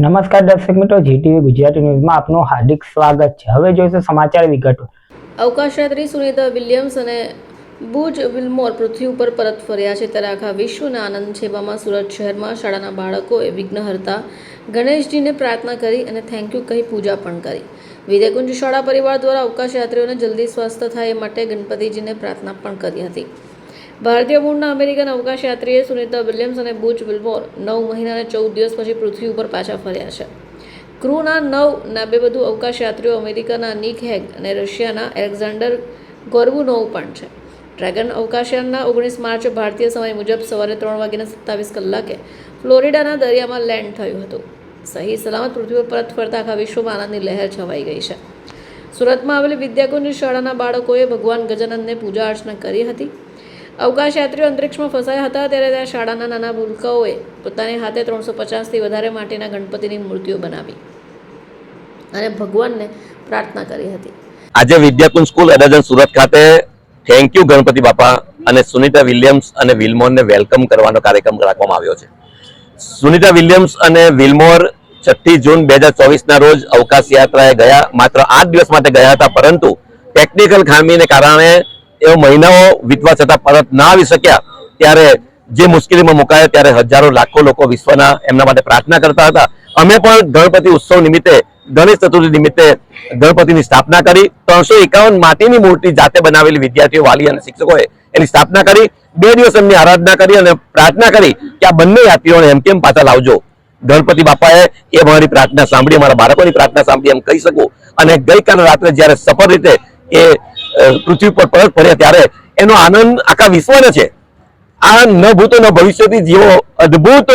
નમસ્કાર દર્શક મિત્રો, જીટીવી ગુજરાતી ન્યૂઝમાં આપનું હાર્દિક સ્વાગત છે. હવે જોઈશું સમાચાર વિગતો. અવકાશયાત્રી સુનિતા વિલિયમ્સ અને બુજ વિલ્મોર પૃથ્વી ઉપર પરત ફર્યા છે. ત્યારે આખા વિશ્વના આનંદ છેવામાં સુરત શહેરમાં શાળાના બાળકોએ વિઘ્નહર્તા ગણેશજીને પ્રાર્થના કરી અને થેન્ક યુ કહી પૂજા પણ કરી. વિદ્યાકુંજ શાળા પરિવાર દ્વારા અવકાશયાત્રીઓને જલ્દી સ્વસ્થ થાય એ માટે ગણપતિજીને પ્રાર્થના પણ કરી હતી. ભારતીય મૂળના અમેરિકન અવકાશયાત્રીએ સુનિતા વિલિયમ્સ અને બુચ વિલ્મોર નવ મહિના અને ચૌદ દિવસ પછી પૃથ્વી ઉપર પાછા ફર્યા છે. ક્રૂના નવ ના બે વધુ અવકાશયાત્રીઓ અમેરિકાના નિક હેગ અને રશિયાના એલેક્ઝાન્ડર ગોર્બુનોવ પણ છે. ડ્રેગન અવકાશયાનના ઓગણીસ માર્ચ ભારતીય સમય મુજબ સવારે ત્રણ વાગ્યાના સત્તાવીસ કલાકે ફ્લોરિડાના દરિયામાં લેન્ડ થયું હતું. સહી સલામત પૃથ્વી પર ફરતા આખા વિશ્વમાં આનંદની લહેર છવાઈ ગઈ છે. સુરતમાં આવેલી વિદ્યાકુંજ શાળાના બાળકોએ ભગવાન ગજાનંદને પૂજા અર્ચના કરી હતી. અવકાશયાત્રીઓ અંતરિક્ષમાં ફસાયા હતા ત્યારે ત્યાં શાળાના નાના ભૂલકાઓએ પોતાની હાથે ત્રણસો પચાસથી વધારે માટીના ગણપતિની મૂર્તિઓ બનાવી અને ભગવાનને પ્રાર્થના કરી હતી. આજે વિદ્યાકુંજ સ્કૂલ અડાજણ સુરત ખાતે થેન્ક યુ ગણપતિ બાપા અને સુનિતા વિલિયમ્સ અને વિલમોરને વેલકમ કરવાનો કાર્યક્રમ રાખવામાં આવ્યો છે. સુનિતા વિલિયમ્સ અને વિલમોર છઠ્ઠી જૂન બે હજાર ચોવીસના રોજ અવકાશ યાત્રાએ ગયા, માત્ર આઠ દિવસ માટે ગયા હતા, પરંતુ ટેકનિકલ ખામીને કારણે એઓ મહિનાઓ વીતવા છતાં પરત ના આવી શક્યા, ત્યારે જે મુશ્કેલીમાં મુકાયા ત્યારે હજારો લાખો લોકો વિશ્વના એમના માટે પ્રાર્થના કરતા હતા. અમે પણ ગણપતિ ઉત્સવ નિમિત્તે, ગણેશ ચતુર્થી નિમિત્તે ગણપતિની સ્થાપના કરી, ત્રણસો એકાવન માટીની મૂર્તિ જાતે બનાવેલી વિદ્યાર્થીઓ, વાલી અને શિક્ષકોએ એની સ્થાપના કરી. બે દિવસ એમની આરાધના કરી અને પ્રાર્થના કરી કે આ બંને યાત્રીઓને એમ કેમ પાછા લાવજો. ગણપતિ બાપાએ એ મારી પ્રાર્થના સાંભળી અમારા બાળકોની પ્રાર્થના સાંભળી એમ કહી શકું. અને ગઈકાલે રાત્રે જ્યારે સફળ રીતે એ પૃથ્વી પર પરત ફર્યા ત્યારે એનો આનંદ આખા વિશ્વને છે. આ ન ભૂતો ન ભવિષ્યથી જેવો અદ્ભુત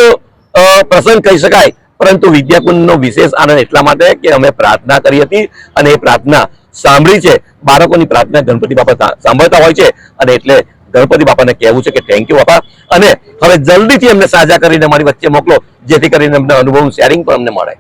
પ્રસંગ કહી શકાય. પરંતુ વિદ્યાકુંજનો વિશેષ આનંદ એટલા માટે કે અમે પ્રાર્થના કરી હતી અને એ પ્રાર્થના સાંભળી છે. બાળકોની પ્રાર્થના ગણપતિ બાપા સાંભળતા હોય છે અને એટલે ગણપતિ બાપાને કહેવું છે કે થેન્ક યુ બાપા. અને હવે જલ્દીથી એમને સાજા કરીને મારી વચ્ચે મોકલો, જેથી કરીને અમને અનુભવનું શેરિંગ પણ અમને મળે.